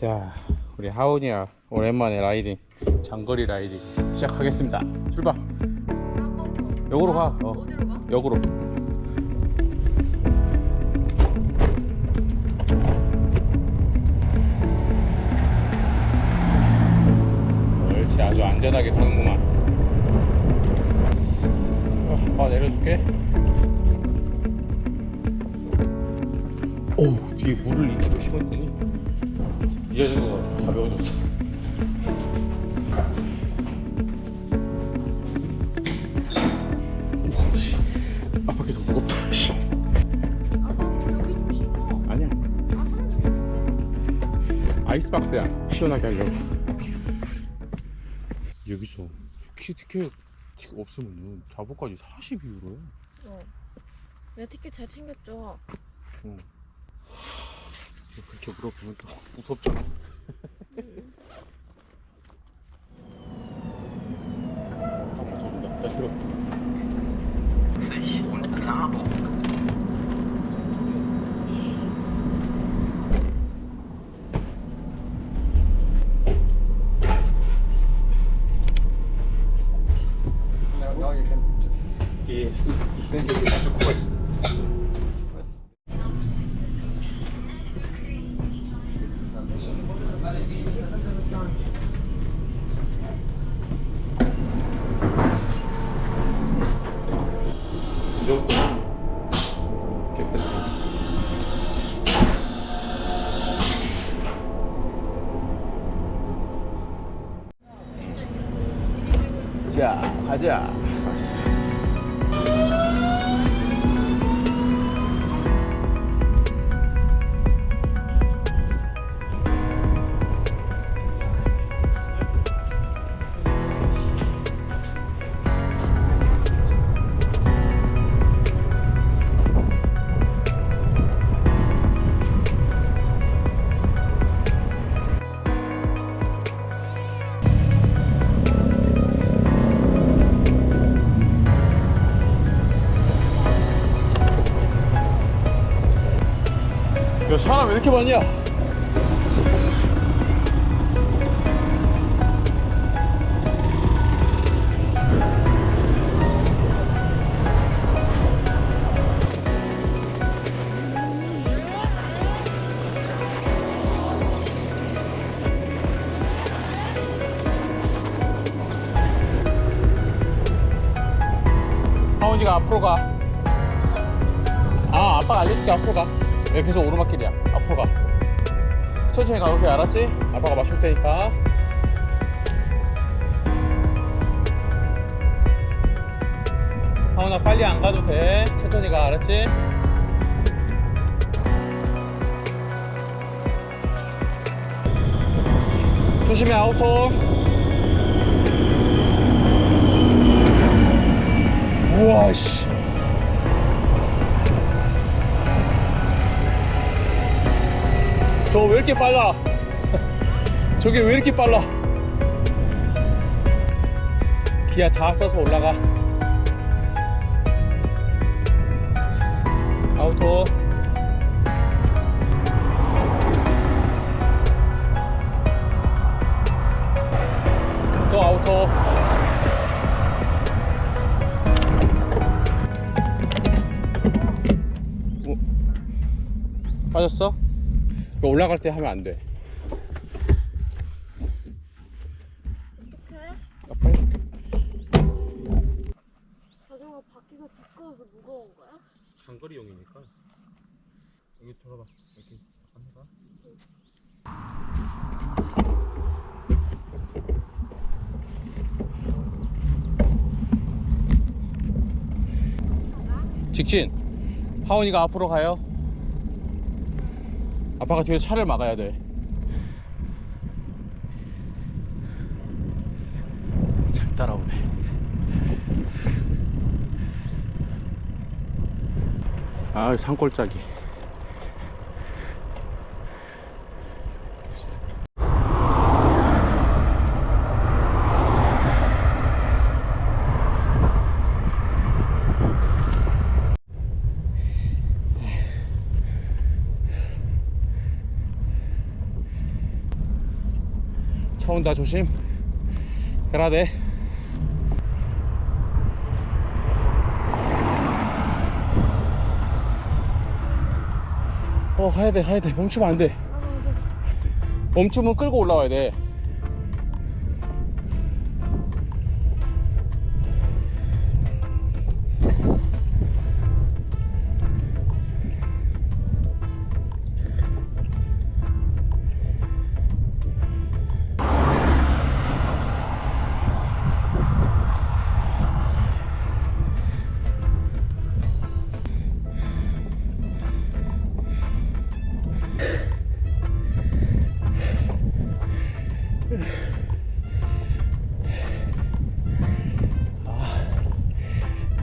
자, 우리 하온이야 오랜만에 라이딩 장거리 라이딩 시작하겠습니다. 출발. 역으로 가. 어, 어디로 가? 역으로. 옳지, 아주 안전하게 가는구만. 어, 아 내려줄게. 오, 뒤에 물을 2kg 심었더니 이 자전거가 가벼워졌어. 우와, 씨. 아빠께 더 무겁다, 씨. 아빠 여기 좀 쉬고. 아니야. 아. 아이스박스야. 시원하게 하려고. 여기서 키 티켓 티켓 없으면은 자보까지 40유로야. 어. 내 티켓 잘 챙겼죠. 응. 그렇게 물어보면 또 무섭잖아. 한번 쳐준다. 자, 들어. 자, 이렇게 많냐? 하원이가 앞으로 가. 아, 아빠가 알려줄게. 앞으로 가. 여기 계속 오르막길이야. 앞으로 가. 천천히 가. 오케이, 알았지? 아빠가 맞출 테니까. 하원아, 빨리 안 가도 돼. 천천히 가. 알았지? 조심해, 아우토. 우와, 씨. 저 왜 이렇게 빨라? 저게 왜 이렇게 빨라? 기아 다 써서 올라가. 아우토. 또 아우토. 어? 빠졌어? 이거 올라갈 때 하면 안 돼. 아빠 해줄게. 자전거 바퀴가 두꺼워서 무거운 거야? 장거리용이니까. 여기 들어봐. 여기 갑니다. 직진. 하원이가 앞으로 가요. 아빠가 뒤에서 차를 막아야 돼. 잘 따라오네. 아, 산골짜기. 차 온다 조심. 돼어 가야 돼 가야 돼. 멈추면 안돼. 멈추면 끌고 올라와야 돼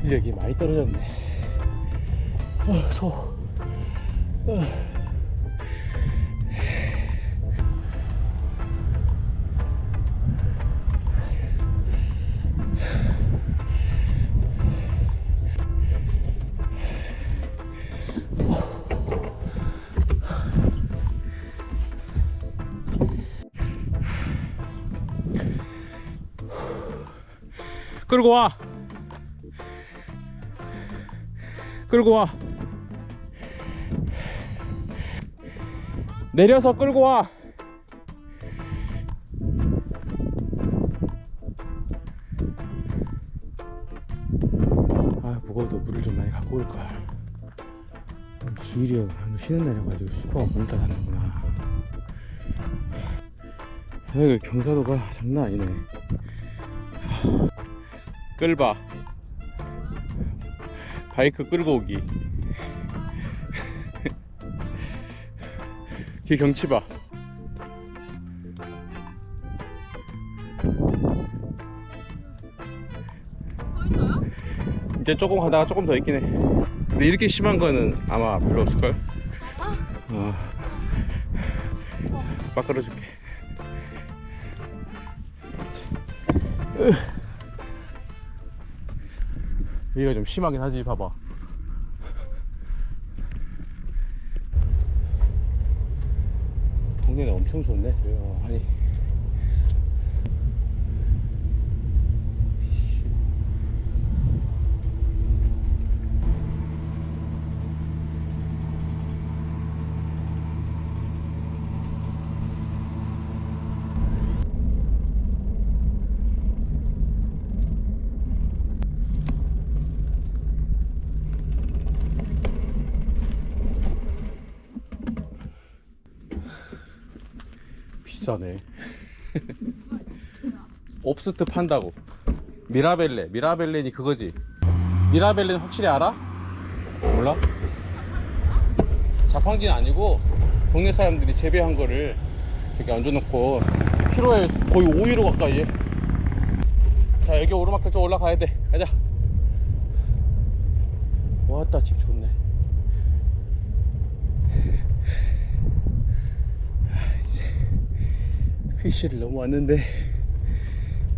인력이 많이 떨어졌네 어, 소 어. 끌고 와 끌고 와 내려서 끌고 와 아, 무거워도 물을 좀 많이 갖고 올걸. 주일이 형 쉬는 날이어가지고 슈퍼가 문을 닫았는구나. 여기 경사도가 장난 아니네. 하, 끌봐. 바이크 끌고 오기. 뒤에 경치 봐. 이제 조금 가다가 조금 더 있긴 해. 근데 이렇게 심한 거는 아마 별로 없을걸? 어. 자, 빡 끌어줄게. 으. 여기가 좀 심하긴 하지, 봐봐. 동네는 엄청 좋네, 조용하니. 비싸네. 옵스트 판다고. 미라벨레. 미라벨레니 그거지. 미라벨레는 확실히 알아? 몰라? 자판기는 아니고 동네 사람들이 재배한 거를 이렇게 얹어놓고 키로에 거의 5유로 가까이 해. 자 여기 오르막길 좀 올라가야 돼. 가자. 왔다 집 좋네. 피쉬를 넘어왔는데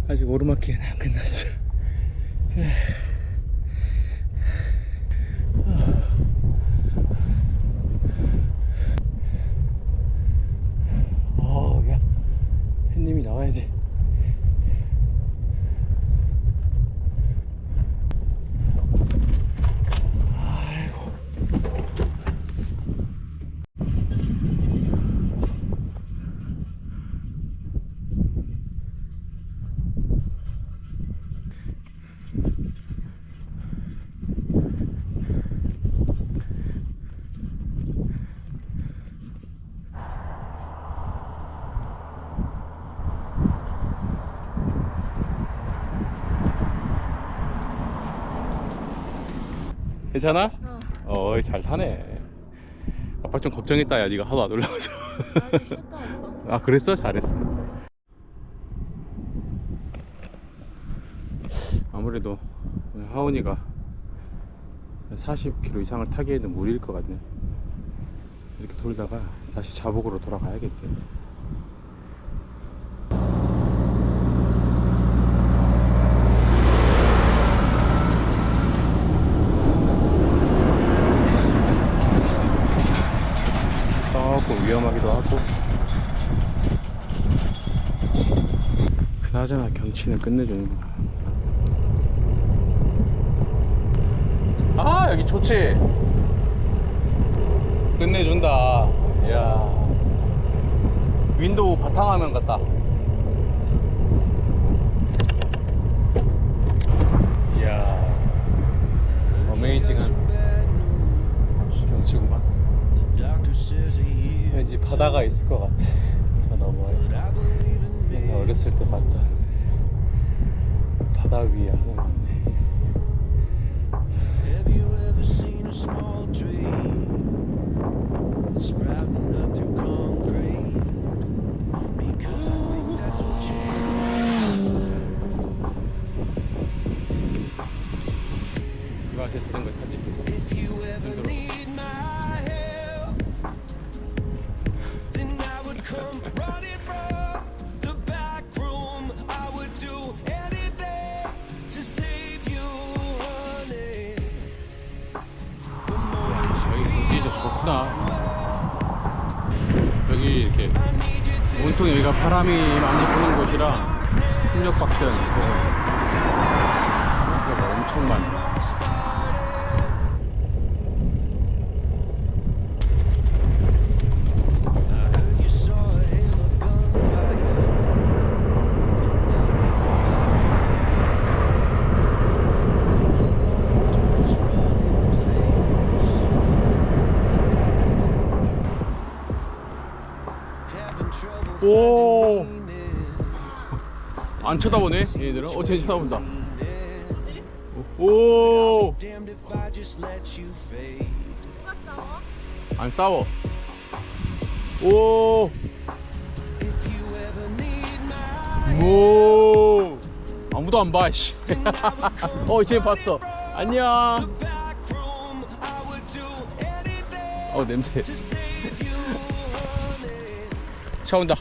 아직 오르막길은 안 끝났어. 어, 야, 햇님이 나와야지. 아이고. 괜찮아? 어. 어이 잘 타네. 아빠 좀 걱정했다 야 네가 하도 안 올라와서. 왔어. 아 그랬어? 잘했어. 아무래도 오늘 하은이가 40km 이상을 타기에는 무리일 것 같네. 이렇게 돌다가 다시 자복으로 돌아가야겠대. 하고. 그나저나 경치는 끝내주는구나 아 여기 좋지. 끝내준다. 이야. 윈도우 바탕화면 같다. 이야. 어메이징한 경치구만 왠지 바다가 있을 것 같아 저 너머에 옛날 어렸을 때 봤던 바다 위에 하늘 같네 Have you ever seen a small tree sprouting 바람이 많이 부는 곳이라 풍력박전 안 쳐다보네 얘들은 어쟤 쳐다본다 fade. 누가 싸워? 오 오 아무도 안 봐, 씨. 어, 쟤 봤어. 안녕. 어, 냄새. 차 온다.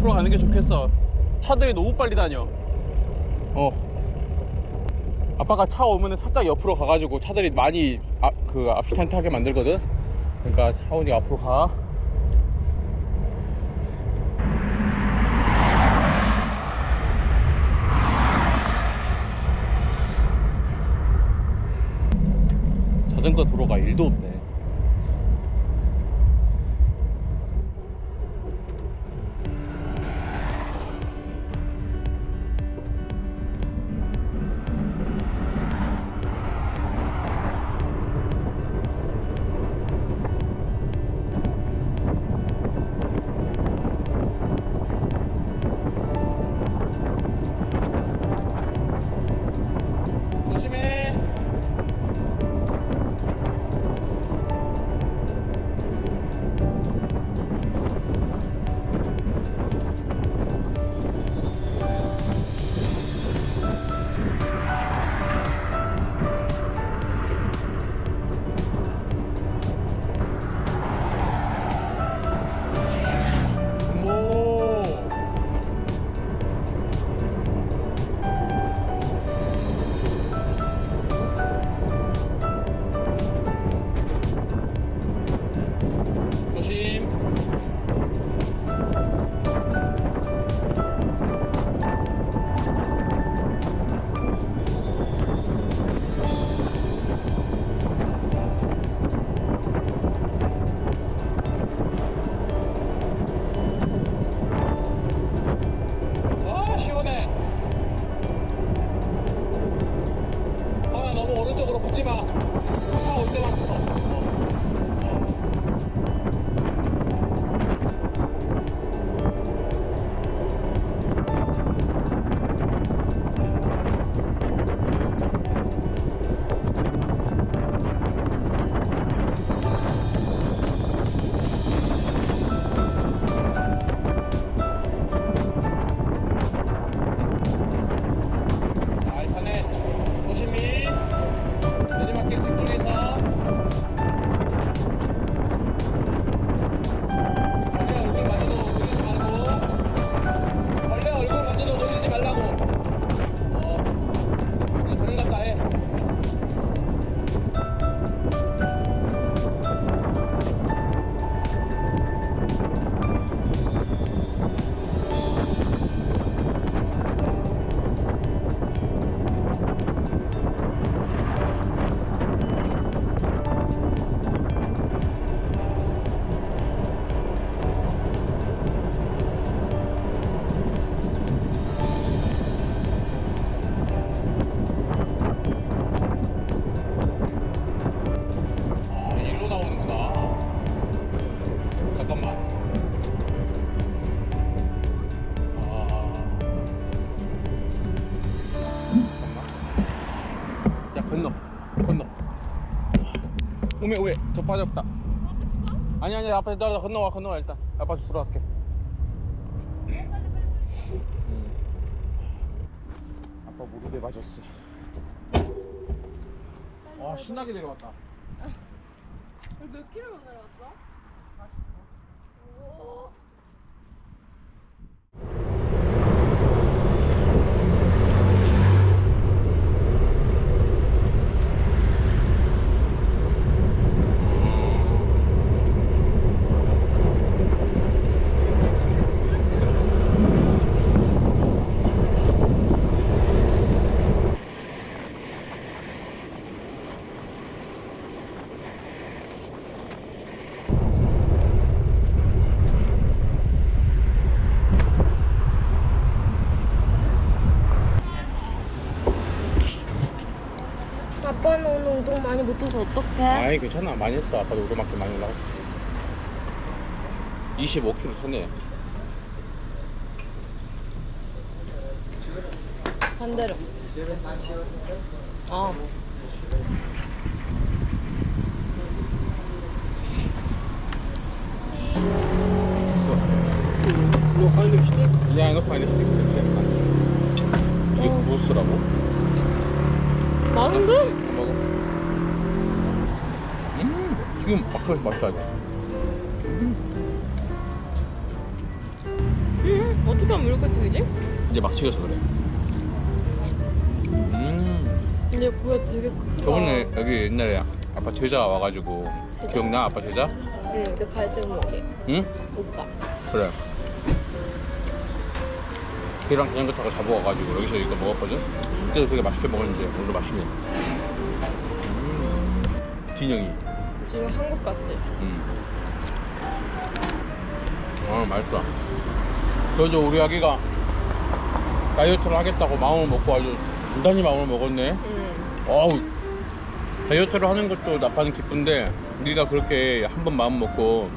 앞으로 가는 게 좋겠어. 차들이 너무 빨리 다녀. 어. 아빠가 차 오면은 살짝 옆으로 가가지고 차들이 많이 아, 그 앞시탄트하게 만들거든. 그러니까 하원이가 앞으로 가. 자전거 도로가 1도 없네. 아. 야 건너. 건너. 오메 오메. 저 빠졌다. 아니 아니 아빠 따라 건너와 건너와 일단. 아빠 주러 갈게. 음. 아빠 무릎에 맞았어. 와 신나게 내려왔다. 몇 킬로 내려왔어? 운동 많이 못해서 어떡해? 아이 괜찮아 많이 했어 아빠도 오르막길 많이 올라갔어 25km 탔네 반대로. 어. Ja, noch eine Stück. 이게 어. 구스라고? 많은데? 음, 지금 아까 맛있다 이거. 응. 어떻게 하면 이렇게 튀기지? 이제 막 튀겨서 그래. 음, 근데 고야 되게 크다. 저번에 여기 옛날에 아빠 제자 와가지고 제자? 기억나? 아빠 제자? 응, 그 갈색 머리. 응? 오빠. 그래. 걔랑 자전거 타고 잡아 와가지고 여기서 이거 먹었거든. 그때도 되게 맛있게 먹었는데 오늘 맛있네. 음, 진영이. 지금 한국 같아. 음. 아 맛있다. 그래도 우리 아기가 다이어트를 하겠다고 마음을 먹고 아주 단단히 마음을 먹었네. 응. 어우 다이어트를 하는 것도 나빠는 기쁜데 우리가 그렇게 한 번 마음 먹고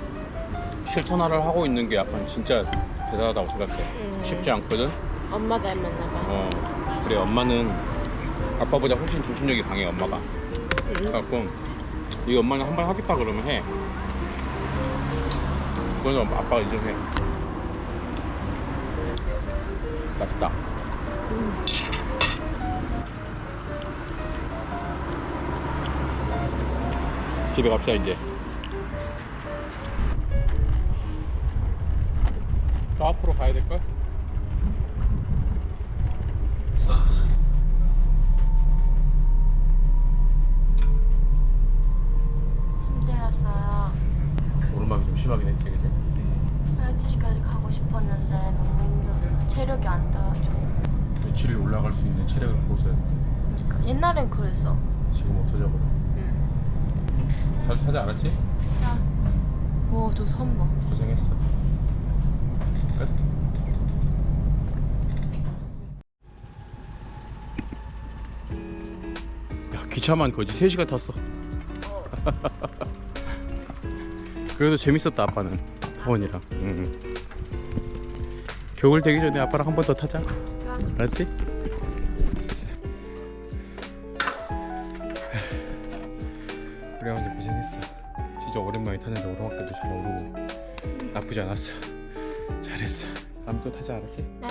실천화를 하고 있는 게 약간 진짜 대단하다고 생각해. 음. 쉽지 않거든. 엄마 닮았나 봐. 어 그래 엄마는 아빠보다 훨씬 정신력이 강해 엄마가. 응. 그래갖고 이 엄마는 한 번 하겠다 그러면 해. 그건 아빠가 인정해. 맛있다. 집에 갑시다 이제. 저 앞으로 가야 될 걸? 힘들었어요. 심하긴 했지, 그치? 12시까지 가고 싶었는데 너무 힘들었어. 체력이 안 따라줘. 며칠 올라갈 수 있는 체력을 보소야 돼. 그러니까 옛날엔 그랬어. 지금 없어져 버려. 응. 자주 타지 않았지? 오, 저 선봐. 고생했어. 끝. 야, 기차만 거지 3시간 탔어. 그래도 재밌었다, 아빠는. 하원이랑. 응. 겨울 되기 전에 아빠랑 한 번 더 타자. 알았지? 우리 아버님 고생했어. 진짜 오랜만에 탔는데 오르막길도 잘 오르고 나쁘지 않았어. 잘했어. 다음에 또 타자 알았지? 네.